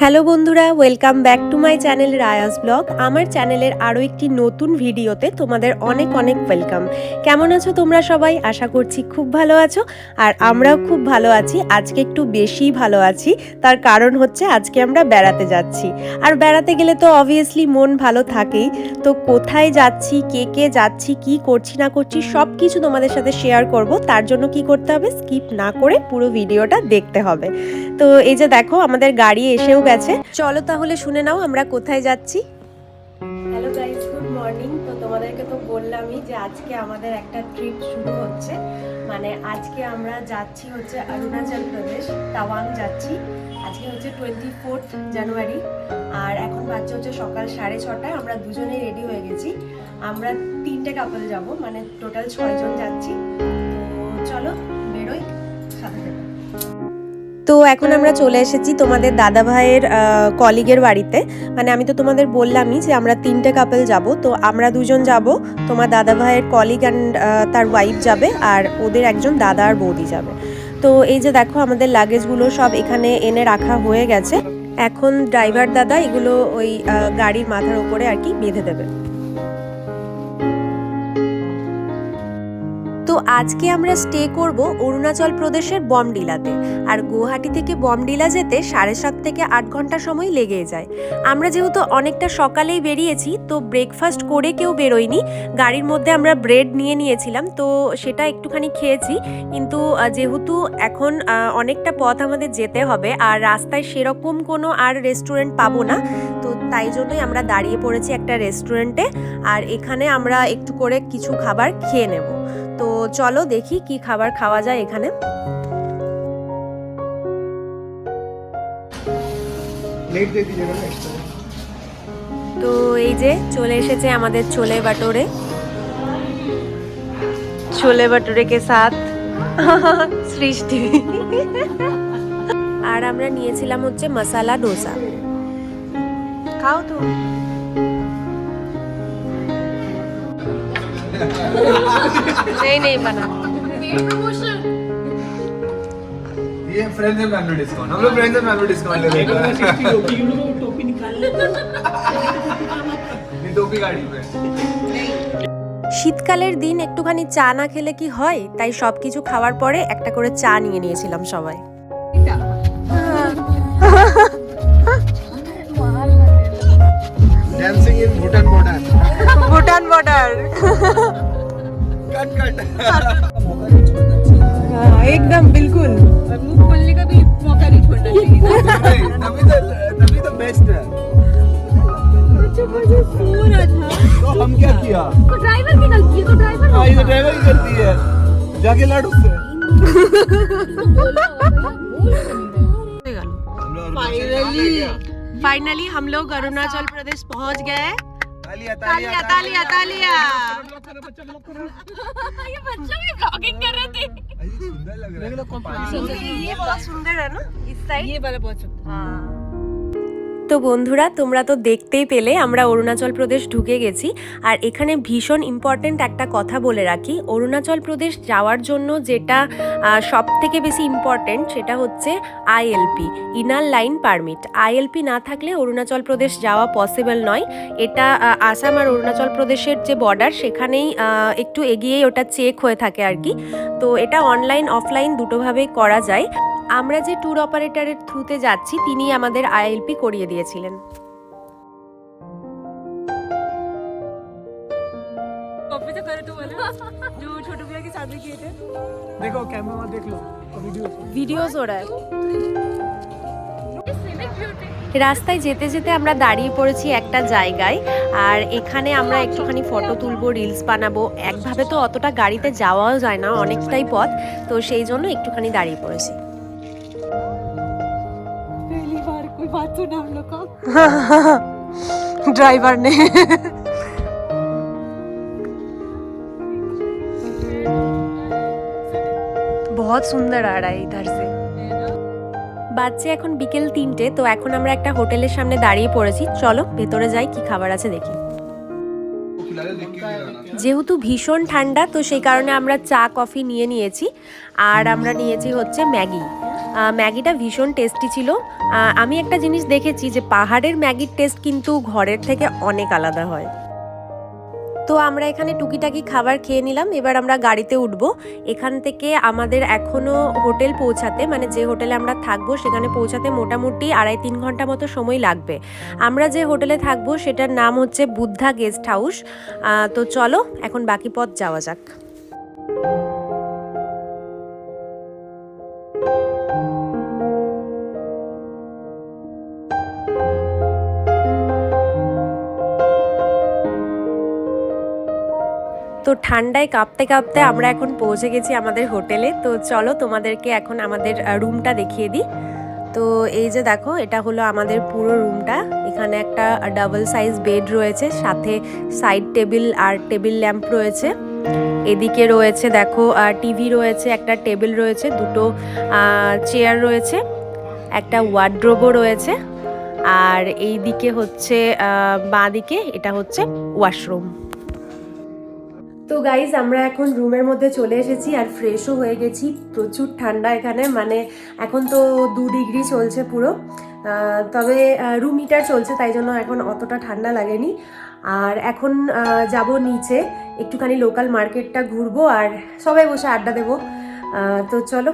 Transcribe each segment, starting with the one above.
Hello বন্ধুরা welcome back to my channel Rayas blog আমার চ্যানেলের আরও একটি নতুন ভিডিওতে তোমাদের অনেক অনেক ওয়েলকাম কেমন আছো তোমরা সবাই? আশা করছি খুব ভালো আছো, আর আমরাও খুব ভালো আছি। আজকে একটু বেশি ভালো আছি, তার কারণ হচ্ছে আজকে আমরা বেড়াতে যাচ্ছি। আর বেড়াতে গেলে তো অবভিয়াসলি মন ভালো থাকেই। তো কোথায় যাচ্ছি, কে কে যাচ্ছি, কি করছি, না করছি সব কিছু তোমাদের সাথে শেয়ার করব। তার জন্য কি করতে হবে? স্কিপ না করে পুরো ভিডিওটা দেখতে হবে। তো এই যে দেখো, আমাদের গাড়ি এসেও গেছে চলো তাহলে শুনে নাও আমরা কোথায় যাচ্ছি। হ্যালো গাইস গুড মর্নিং তো তোমাদেরকে তো বললামই যে আজকে আমাদের একটা ট্রিপ শুরু হচ্ছে। মানে আজকে আমরা যাচ্ছি হচ্ছে অরুণাচল প্রদেশ, তাওয়াং যাচ্ছি। আজকে হচ্ছে টোয়েন্টি ফোর্থ জানুয়ারি আর এখন বাচ্চা হচ্ছে সকাল সাড়ে ছটায়, আমরা দুজনেই রেডি হয়ে গেছি। আমরা তিনটে কাপল যাব মানে টোটাল ছয়জন যাচ্ছি। তো এখন আমরা চলে এসেছি তোমাদের দাদা ভাইয়ের কলিগের বাড়িতে। মানে আমি তো তোমাদের বললামই যে আমরা তিনটে কাপল যাব। তো আমরা দুজন যাব, তোমার দাদা ভাইয়ের কলিগ অ্যান্ড তার ওয়াইফ যাবে আর ওদের একজন দাদা আর বৌদি যাবে। তো এই যে দেখো আমাদের লাগেজগুলো সব এখানে এনে রাখা হয়ে গেছে। এখন ড্রাইভার দাদা এগুলো ওই গাড়ির মাথার উপরে আর কি বেঁধে দেবে। তো আজকে আমরা স্টে করব অরুণাচল প্রদেশের বমডিলাতে। আর গুয়াহাটি থেকে বমডিলা যেতে সাড়ে সাত থেকে আট ঘণ্টা সময় লেগে যায়। আমরা যেহেতু অনেকটা সকালেই বেরিয়েছি, তো ব্রেকফাস্ট করে কেউ বেরোয়নি। গাড়ির মধ্যে আমরা ব্রেড নিয়ে নিয়েছিলাম, তো সেটা একটুখানি খেয়েছি। কিন্তু যেহেতু এখন অনেকটা পথ আমাদের যেতে হবে, আর রাস্তায় সেরকম কোনো আর রেস্টুরেন্ট পাবো না, তো তাই জন্যই আমরা দাঁড়িয়ে পড়েছি একটা রেস্টুরেন্টে আর এখানে আমরা একটু করে কিছু খাবার খেয়ে নেব। তো চলো দেখি কি খাবার খাওয়া যায় এখানে। তো এই যে চলে এসেছে আমাদের ছোলে বাটোরে। ছোলে বাটোরে কে সাথ? সৃষ্টি। আর আমরা নিয়েছিলাম হচ্ছে মশালা ডোসা খাও তো। নেই নেই বানা ये फ्रेंड्स एंड फैमिली डिस्काउंट हम लोग फ्रेंड्स एंड फैमिली डिस्काउंट ले रहे हैं टोपी निकाल ये टोपी गाड़ी पे শীতকালের দিন একটুখানি চা না খেলে কি হয় তাই সবকিছু খাওয়ার পরে একটা করে চা নিয়ে নিয়েছিলাম সবাই dancing in Bhutan border Bhutan border Cut cut एकदम बिल्कुल। और मुँह खोलने का भी मौका नहीं छोड़ना चाहिए तभी तो तभी तो बेस्ट है। तो हम क्या किया? तो ड्राइवर की गलती है तो ड्राइवर हाँ ये तो ड्राइवर ही करती है। जाके लड़ उससे फाइनली फाइनली हम लोग अरुणाचल प्रदेश पहुँच गए। तालियाँ तालिया तालिया। तालिया। ये बच्चा भी ब्लॉगिंग कर रहे थे सुंदर लग रहा है ये बहुत सुंदर है ना इस साइड ये वाला बहुत सुंदर তো বন্ধুরা, তোমরা তো দেখতেই পেলে আমরা অরুণাচল প্রদেশ ঢুকে গেছি। আর এখানে ভীষণ ইম্পর্ট্যান্ট একটা কথা বলে রাখি। অরুণাচল প্রদেশ যাওয়ার জন্য যেটা সব থেকে বেশি ইম্পর্ট্যান্ট সেটা হচ্ছে ILP inner line permit ILP না থাকলে অরুণাচল প্রদেশ যাওয়া পসিবল নয়। এটা আসাম আর অরুণাচল প্রদেশের যে বর্ডার সেখানেই একটু এগিয়েই ওটা চেক হয়ে থাকে আর কি। তো এটা অনলাইন অফলাইন দুটোভাবেই করা যায়। আমরা যে ট্যুর অপারেটরের থ্রুতে যাচ্ছি তিনি আমাদের আইএলপি করিয়ে দিয়েছিলেন कॉपी तो करे तो बोले जो छोटू भैया की शादी किए थे देखो कैमरा देख लो वीडियो ভিডিওস ওরায় রাস্তায় যেতে যেতে আমরা দাঁড়িয়ে পড়েছি একটা জায়গায় আর এখানে আমরা একটুখানি ফটো তুলবো রিলস বানাবো একভাবে তো অতটা গাড়িতে যাওয়াও যায় না অনেকটাই পথ তো সেই জন্য একটুখানি দাঁড়িয়ে পড়েছি बार कोई बात सुना हम लोग को ड्राइवर ने बहुत सुंदर आ रहा है इधर से বাচ্চা এখন বিকেল তিনটে তো এখন আমরা একটা হোটেলের সামনে দাঁড়িয়ে পড়েছি চলো ভেতরে যাই কি খাবার আছে দেখি खिला दे देख के गिराना যেহেতু ভীষণ ঠান্ডা তো সেই কারণে আমরা চা কফি নিয়ে নিয়েছি আর আমরা নিয়েছি হচ্ছে ম্যাগি আহ, ম্যাগিটা ভীষণ টেস্টি ছিল। আমি একটা জিনিস দেখেছি যে পাহাড়ের ম্যাগির টেস্ট কিন্তু ঘরের থেকে অনেক আলাদা হয়। তো আমরা এখানে টুকিটাকি খাবার খেয়ে নিলাম, এবার আমরা গাড়িতে উঠব। এখান থেকে আমাদের এখনও হোটেল পৌঁছাতে মানে যে হোটেলে আমরা থাকব, সেখানে পৌঁছাতে মোটামুটি আড়াই তিন ঘণ্টা মতো সময় লাগবে। আমরা যে হোটেলে থাকব, সেটার নাম হচ্ছে বুদ্ধা গেস্ট হাউস তো চলো, এখন বাকি পথ যাওয়া যাক। ঠান্ডায় কাঁপতে কাঁপতে আমরা এখন পৌঁছে গেছি আমাদের হোটেলে। তো চলো তোমাদেরকে এখন আমাদের রুমটা দেখিয়ে দিই। তো এই যে দেখো, এটা হলো আমাদের পুরো রুমটা এখানে একটা ডাবল সাইজ বেড রয়েছে, সাথে সাইড টেবিল আর টেবিল ল্যাম্প রয়েছে। এদিকে রয়েছে দেখো টিভি রয়েছে, একটা টেবিল রয়েছে, দুটো চেয়ার রয়েছে, একটা ওয়ার্ড্রোবও রয়েছে। আর এই দিকে হচ্ছে বাঁ দিকে এটা হচ্ছে ওয়াশরুম তো গাইজ আমরা এখন রুমের মধ্যে চলে এসেছি আর ফ্রেশও হয়ে গেছি। প্রচুর ঠান্ডা এখানে মানে এখন তো দু ডিগ্রি চলছে পুরো। তবে রুম হিটার চলছে, তাই জন্য এখন অতটা ঠান্ডা লাগেনি। আর এখন যাব নিচে, একটুখানি লোকাল মার্কেটটা ঘুরবো আর সবাই বসে আড্ডা দেবো। তো চলো।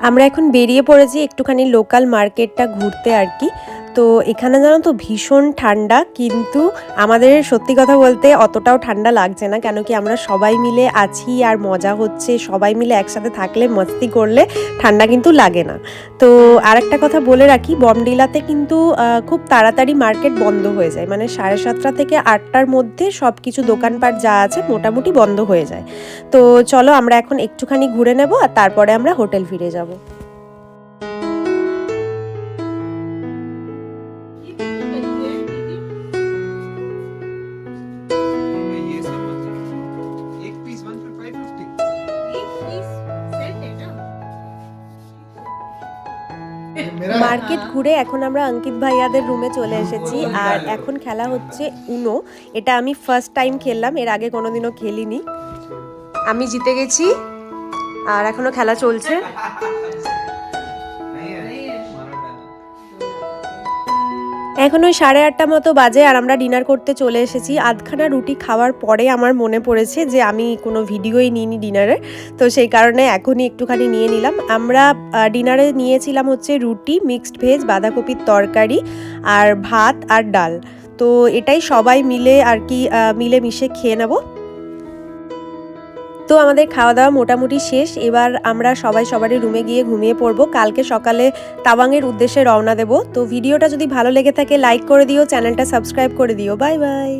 আমরা এখন বেরিয়ে পড়েছি একটুখানি লোকাল মার্কেটটা ঘুরতে আর কি। তো এখানে জানো তো ভীষণ ঠান্ডা, কিন্তু আমাদের সত্যি কথা বলতে অতটাও ঠান্ডা লাগছে না, কেন কি আমরা সবাই মিলে আছি আর মজা হচ্ছে, সবাই মিলে একসাথে থাকলে, মস্তি করলে ঠান্ডা কিন্তু লাগে না। তো আর একটা কথা বলে রাখি, বমডিলাতে কিন্তু খুব তাড়াতাড়ি মার্কেট বন্ধ হয়ে যায় মানে সাড়ে সাতটা থেকে আটটার মধ্যে সব কিছু দোকানপাট যা আছে মোটামুটি বন্ধ হয়ে যায়। তো চলো আমরা এখন একটুখানি ঘুরে নেব আর তারপরে আমরা হোটেল ফিরে যাব। মার্কেট ঘুরে এখন আমরা অঙ্কিত ভাইয়াদের রুমে চলে এসেছি। আর এখন খেলা হচ্ছে উনো এটা আমি ফার্স্ট টাইম খেললাম, এর আগে কোনোদিনও খেলিনি। আমি জিতে গেছি, আর এখনও খেলা চলছে। এখন ওই সাড়ে আটটা মতো বাজে আর আমরা ডিনার করতে চলে এসেছি। আধখানা রুটি খাওয়ার পরে আমার মনে পড়েছে যে আমি কোনো ভিডিওই নিইনি ডিনারে, তো সেই কারণে এখনই একটুখানি নিয়ে নিলাম। আমরা ডিনারে নিয়েছিলাম হচ্ছে রুটি, মিক্সড ভেজ, বাঁধাকপির তরকারি আর ভাত আর ডাল। তো এটাই সবাই মিলে আর কি মিলে মিশে খেয়ে নেব। তো আমাদের খাওয়া দাওয়া মোটামুটি শেষ। এবার আমরা সবাই সবারই রুমে গিয়ে ঘুমিয়ে পড়ব। কালকে সকালে তাওয়াংয়ের উদ্দেশ্যে রওনা দেব। তো ভিডিওটা যদি ভালো লেগে থাকে লাইক করে দিও, চ্যানেলটা সাবস্ক্রাইব করে দিও। Bye bye